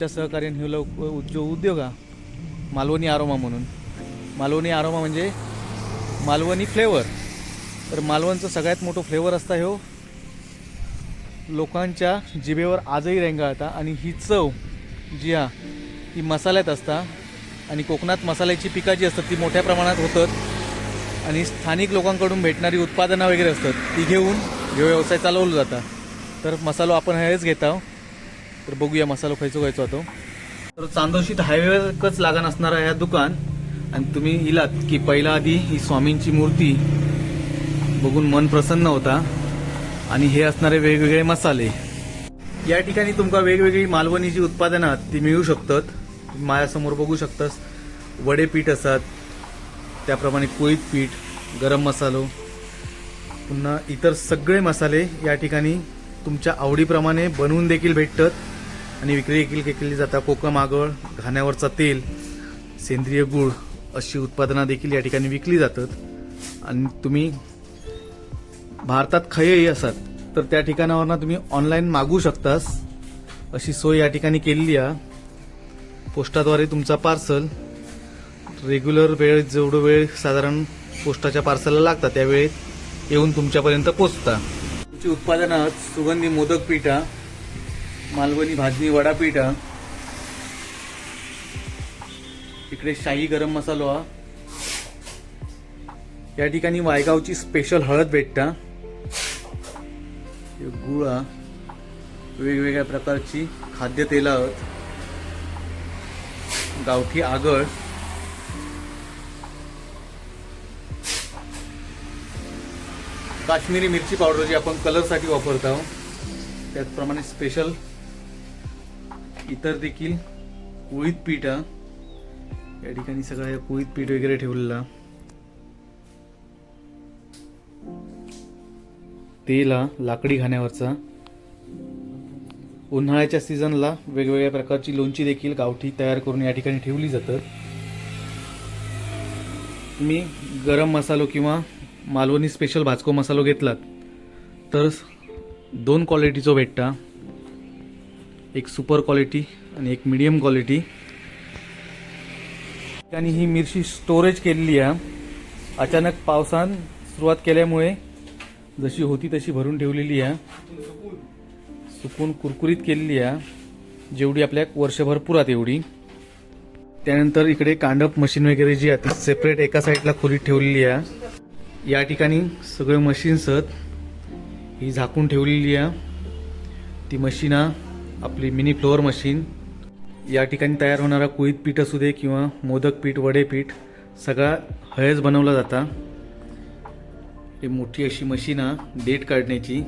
त्या सहकार्याने हे लोक जो उद्योग हा मालवणी आरोमा म्हणून. मालवणी आरोमा म्हणजे मालवणी फ्लेवर. तर मालवणचं सगळ्यात मोठं फ्लेवर असता ह्यो. लोकांच्या जिभेवर आजही रेंगाळता आणि ही चव जी हा ती मसाल्यात असता. आणि कोकणात मसाल्याची पिका जी असतात ती मोठ्या प्रमाणात होतात. आणि स्थानिक लोकांकडून भेटणारी उत्पादनं वगैरे असतात ती घेऊन हे व्यवसाय चालवला जाता. तर मसालो आपण हेच घेत आहोत तर बघूया मसालो खयचो खायचो होतो तर चांदोशीत हायवेकच लागण असणार ह्या दुकान. आणि तुम्ही इलात की पहिला आधी ही स्वामींची मूर्ती बघून मन प्रसन्न होता. आणि हे असणारे वेगवेगळे मसाले. या ठिकाणी तुमका वेगवेगळी मालवणी जी उत्पादनं ती मिळू शकतात. तुम्ही माझ्यासमोर बघू शकतास. वडे पीठ असतात. त्याप्रमाणे कोळीत पीठ गरम मसालो पुन्हा इतर सगळे मसाले या ठिकाणी तुमच्या आवडीप्रमाणे बनवून देखील भेटतात. आणि विक्री देखील केली जातात कोकम आगळ घाण्यावरचा तेल सेंद्रिय गूळ अशी उत्पादनं देखील या ठिकाणी विकली जातात. आणि तुम्ही भारतात खयही असतात तर त्या ठिकाणावरनं तुम्ही ऑनलाईन मागवू शकतास. अशी सोय या ठिकाणी केलेली आहे पोस्टाद्वारे तुमचा पार्सल. रेग्युलर वेळ जेवढं वेळ साधारण पोस्टाच्या पार्सलला लागतात त्या वेळेत येऊन तुमच्यापर्यंत पोचता. तुमची उत्पादनं सुगंधी मोदक पिठा मालवणी भाजणी वडा पिठा इकडे शाही गरम मसालो हा या ठिकाणी वायगावची स्पेशल हळद भेटता. गुळा वेगवेगळ्या प्रकारची खाद्यतेलं आहेत गावठी आगळ काश्मीरी मिरची पावडर जी आपण कलरसाठी वापरतो त्याचप्रमाणे स्पेशल इतर देखील कुळीत पीठ या ठिकाणी सगळं कुळीत पीठ वगैरे ठेवलेला. तेल हा लाकडी घाण्यावरचा. उन्हाळ्याच्या सीझनला वेगवेगळ्या प्रकारची लोणची देखील गावठी तयार करून या ठिकाणी ठेवली जातात. तुम्ही गरम मसालो किंवा मालवणी स्पेशल भाजको मसालो घेतलात. तर दोन क्वालिटीचो भेटता. एक सुपर क्वालिटी आणि एक मिडियम क्वालिटी आणि ही मिरची स्टोरेज केलेली आहे. अचानक पावसान सुरुवात केल्यामुळे जशी होती तशी भरून ठेवलेली आहे. सुकून कुरकुरीत केलेली आहे. जेवढी आपल्या वर्षभर पुरात एवढी. त्यानंतर इकडे कांडप मशीन वगैरे जी आहे ती सेपरेट एका साईडला खोलीत ठेवलेली आहे. या ठिकाणी सगळे मशीन्स आहेत ही झाकून ठेवलेली आहे. ती मशीन आपली मिनी फ्लोअर मशीन या ठिकाणी तयार होणारा कुळीत पीठ असू दे किंवा मोदक पीठ वडे पीठ सगळा हळेच बनवला जाता. ही मोठी अशी मशीन आहे डेट काढण्याची.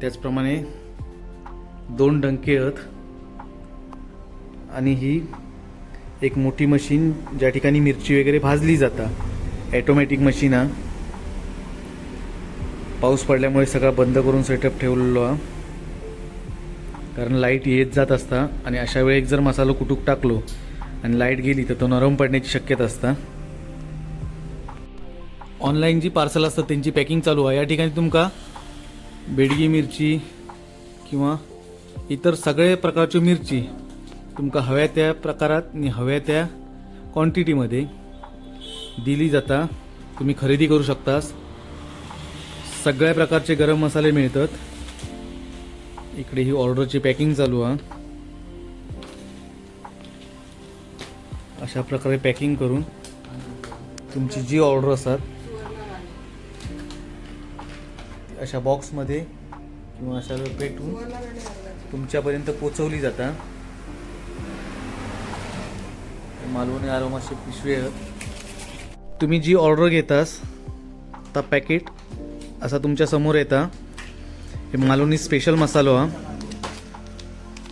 त्याचप्रमाणे दोन डंके आहेत. आणि ही एक मोठी मशीन ज्या ठिकाणी मिरची वगैरे भाजली जाता. ॲटोमॅटिक मशीन हा. पाऊस पडल्यामुळे सगळा बंद करून सेटअप ठेवलेलो हा. कारण लाइट येत जात असता आणि अशा वेळी जर मसाला कुटूक टाकलो आणि लाइट गेली तर तो नरम पडण्याची शक्यता असता. ऑनलाईन जी पार्सल असतात त्यांची पॅकिंग चालू आहे. या ठिकाणी तुमका बेडगी मिरची किंवा इतर सगळे प्रकारची मिरची तुमका हव्या त्या प्रकारात आणि हव्या त्या क्वांटिटीमध्ये दिली जाता तुम्ही खरेदी करू शकतास. सगळ्या प्रकारचे गरम मसाले मिळतात. इकडे ही ऑर्डरची पॅकिंग चालू आहे. अशा प्रकारे पॅकिंग करून तुमची जी ऑर्डर असतात अशा बॉक्समध्ये किंवा अशा पेटून तुमच्यापर्यंत पोचवली जाता. मालवणी आरोमाचे पिशवे आहेत. तुम्ही जी ऑर्डर घेतास ता पॅकेट असा तुमच्यासमोर येता. हे मालवणी स्पेशल मसालो हा.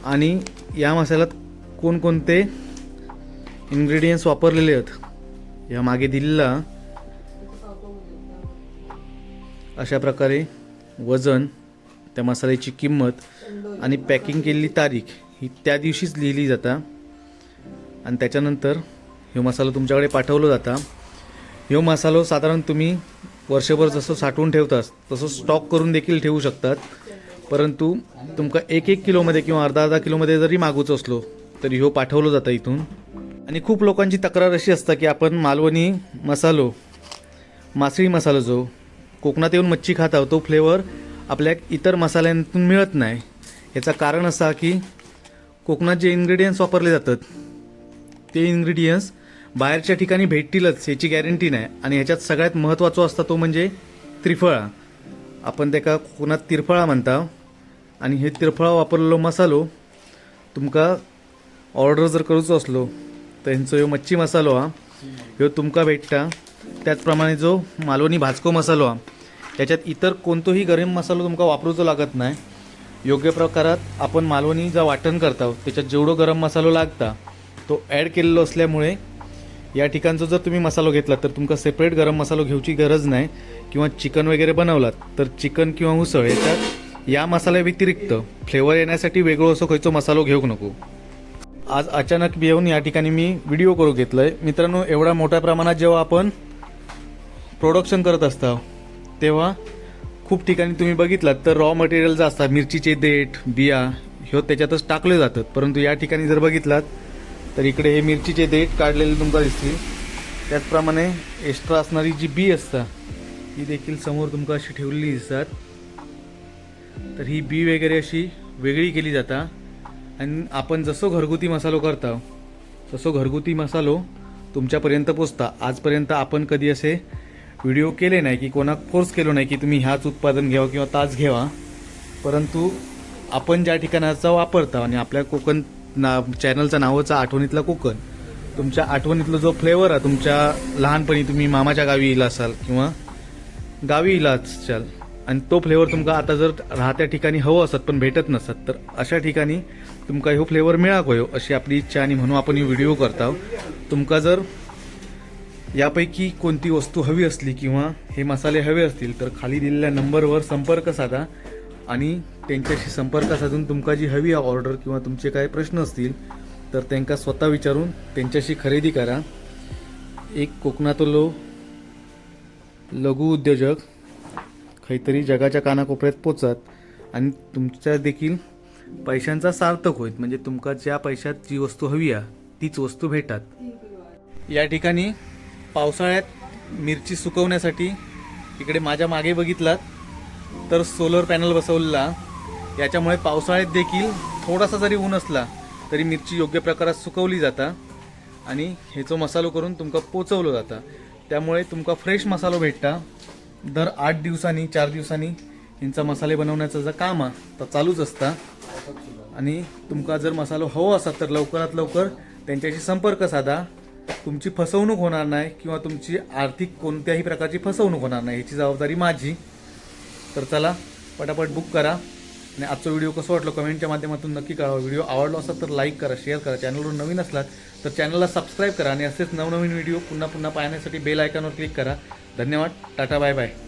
आणि या मसाल्यात कोणकोणते इन्ग्रेडियंट्स वापरलेले आहेत या मागे दिलेला अशा प्रकारे वजन त्या मसाल्याची किंमत आणि पॅकिंग केलेली तारीख ही त्या दिवशीच लिहिली जाता. आणि त्याच्यानंतर हे मसाला तुमच्याकडे पाठवला जाता. ह्यो मसालो साधारण तुम्ही वर्षभर जसं साठवून ठेवतास तसं स्टॉक करून देखील ठेवू शकतात. परंतु तुमका एक एक किलोमध्ये किंवा अर्धा अर्धा किलोमध्ये जरी मागूच असलो तरी ह्यो पाठवलं जातं इथून. आणि खूप लोकांची तक्रार अशी असतं की आपण मालवणी मसालो मासळी मसाला जो कोकणात येऊन मच्छी खात आहोत तो फ्लेवर आपल्या इतर मसाल्यांतून मिळत नाही. याचं कारण असं की कोकणात जे इन्ग्रेडियंट्स वापरले जातात ते इन्ग्रेडियंट्स बाहेरच्या ठिकाणी भेटतीलच याची गॅरंटी नाही. आणि ह्याच्यात सगळ्यात महत्त्वाचा असता तो म्हणजे त्रिफळा. आपण त्याका कोकणात तिरफळा म्हणता. आणि हे तिरफळा वापरलेलो मसालो तुमका ऑर्डर जर करूचो असलो तर ह्यांचो ह्यो मच्छी मसालो हा ह्यो तुमका भेटता. त्याचप्रमाणे जो मालवणी भाजको मसालो हा त्याच्यात इतर कोणतोही गरम मसालो तुमका वापरूचो लागत नाही. योग्य प्रकारात आपण मालवणी जा वाटण करता. त्याच्यात जेवढं गरम मसालो लागता तो ॲड केलेलो असल्यामुळे या ठिकाणचा जर तुम्ही मसालो घेतला तर तुमका सेपरेट गरम मसालो घेऊची गरज नाही. किंवा चिकन वगैरे बनवलात तर चिकन किंवा उसळ याच्यात या मसाल्या व्यतिरिक्त फ्लेवर येण्यासाठी वेगळं असं खयचो मसालो घेऊक नको. आज अचानक येऊन या ठिकाणी मी व्हिडिओ करू आहे मित्रांनो एवढ्या मोठ्या प्रमाणात जेव्हा आपण प्रोडक्शन करत असता तेव्हा खूप ठिकाणी तुम्ही बघितलात तर रॉ मटेरियल जे असतात मिरचीचे देठ बिया ह्यो त्याच्यातच टाकले जातात. परंतु या ठिकाणी जर बघितलात तर इकडे हे मिरचीचे देठ काढलेले तुमका दिसतील. त्याचप्रमाणे एक्स्ट्रा असणारी जी बी असता ही देखील समोर तुमका अशी ठेवलेली दिसतात. तर ही बी वगैरे अशी वेगळी केली जाता. आणि आपण जसं घरगुती मसालो करता तसं घरगुती मसालो तुमच्यापर्यंत पोचता. आजपर्यंत आपण कधी असे व्हिडिओ केले नाही की कोणाक फोर्स केलो नाही की तुम्ही ह्याच उत्पादन घ्यावा किंवा ताज घ्यावा. परंतु आपण ज्या ठिकाणाचा वापरता आणि आपल्या कोकण ना चॅनलचं नावाचं आठवणीतला कोकण. तुमच्या आठवणीतला जो फ्लेवर आहे तुमच्या लहानपणी तुम्ही मामाच्या गावी इला असाल किंवा गावी इला असाल आणि तो फ्लेवर तुमका आता जर राहत्या ठिकाणी हवं असत पण भेटत नसत तर अशा ठिकाणी तुमका ह्यो फ्लेवर मिळाक होयो अशी आपली इच्छा आणि म्हणून आपण ही व्हिडिओ करता तुमका जर यापैकी कोणती वस्तू हवी असली किंवा हे मसाले हवे असतील तर खाली दिलेल्या नंबरवर संपर्क साधा. आणि त्यांच्याशी संपर्क साधून तुमका जी हवी आहे ऑर्डर किंवा तुमचे काय प्रश्न असतील तर त्यांका स्वतः विचारून त्यांच्याशी खरेदी करा. एक कोकणातलो लघु उद्योजक खैतरी जगाच्या कानाकोपऱ्यात पोचत आणि तुमच्या देखील पैशांचा सार्थक होईल म्हणजे तुमका ज्या पैशात जी वस्तू हवी आहे तीच वस्तू भेटतात. या ठिकाणी पावसाळ्यात मिरची सुकवण्यासाठी इकडे माझ्या मागे बघितलात. तर सोलर पॅनल बसवलेला याच्यामुळे पावसाळ्यात देखील थोडासा जरी ऊन असला तरी मिरची योग्य प्रकारात सुकवली जाता आणि ह्याचो मसालो करून तुमका पोचवलं जाता. त्यामुळे तुमका फ्रेश मसालो भेटता. दर आठ दिवसांनी चार दिवसांनी ह्यांचा मसाले बनवण्याचं जर काम आहे तर चालूच असता. आणि तुमका जर मसालो हवो असा तर लवकरात लवकर त्यांच्याशी संपर्क साधा. तुमची फसवणूक होणार नाही किंवा तुमची आर्थिक कोणत्याही प्रकारची फसवणूक होणार नाही ह्याची जबाबदारी माझी. तर चला पटापट बुक करा. आणि आजचा व्हिडिओ कसं वाटलं कमेंटच्या माध्यमातून नक्की कळवा. व्हिडिओ आवडला असेल तर लाईक करा शेअर करा. चॅनलवर नवीन असलात तर चॅनलला सबस्क्राईब करा आणि असेच नवनवीन व्हिडिओ पुन्हा पुन्हा पाहण्यासाठी बेल आयकॉनवर क्लिक करा. धन्यवाद. Tata bye bye